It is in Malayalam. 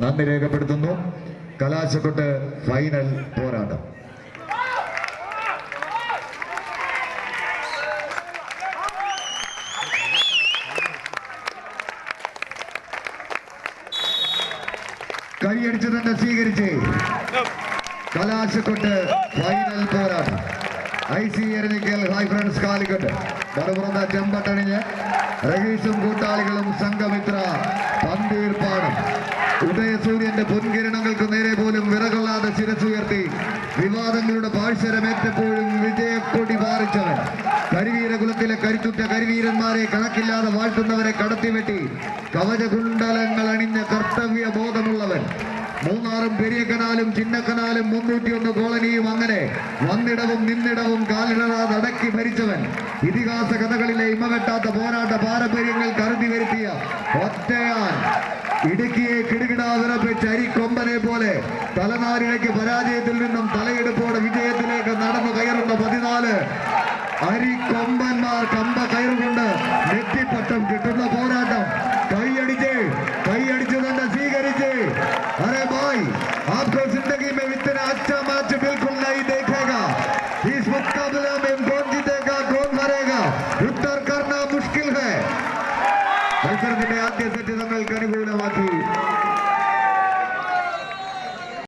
നന്ദി രേഖപ്പെടുത്തുന്നു. കലാശക്കൊട്ട് ഫൈനൽ പോരാട്ടം. കൈയടിച്ച് തന്നെ സ്വീകരിച്ച് കലാശക്കൊട്ട് ഫൈനൽ പോരാട്ടം. I C Eranhikkal high friends Calicut. മറുപുറന്ന ചെമ്പട്ടണിഞ്ഞ്. രഹീഷും കൂട്ടാളികളും സംഘമിത്ര ഉദയസൂര്യന്റെ പൊൻകിരണങ്ങൾക്ക് നേരെ പോലും വിറകൊള്ളാതെ ശിരസുയർത്തി വിവാദങ്ങളുടെ പാഴ്സരമേറ്റപ്പോഴും വിജയക്കൊടി പാറിച്ചവൻ. കരിവീരകുലത്തിലെ കരുത്തുറ്റ കരിവീരന്മാരെ കണക്കില്ലാതെ വാഴ്ത്തുന്നവരെ കടത്തിവെട്ടി കവചകുണ്ടലങ്ങൾ അണിഞ്ഞ കർത്തവ്യ ബോധമുള്ളവൻ മൂന്നാറും പെരിയ കനാലും ചിന്നക്കനാലും മുന്നൂറ്റിയൊന്ന് കോളനിയും അങ്ങനെ വന്നിടവും നിന്നിടവും കാലിടറാതെ അടക്കി ഭരിച്ചവൻ. ഇതിഹാസ കഥകളിലെ ഇമവെട്ടാത്ത പോരാട്ട പാരമ്പര്യങ്ങൾ കരുതി വരുത്തിയ ഒറ്റയാൻ ഇടുക്കിയെ കിടുകിടാതിറപ്പിച്ച് അരിക്കൊമ്പനെ പോലെ തലനാരിഴയ്ക്ക് പരാജയത്തിൽ നിന്നും തലയെടുപ്പോടെ വിജയത്തിലേക്ക് നടന്നു കയറുന്ന പതിനാല്. അരിക്കൊമ്പന്മാർ കമ്പ കയറുകൊണ്ട് നെറ്റിപ്പട്ടം കിട്ടുന്ന പോരാട്ടം. കൈയടിച്ച് കൈയടിച്ച് തന്നെ സ്വീകരിച്ച്. അരെ ബോയ് ആപ്കോ സിന്ദഗി മത്സരത്തിന്റെ ആദ്യ സെറ്റ് തങ്ങൾക്ക് അനുകൂലമാക്കി.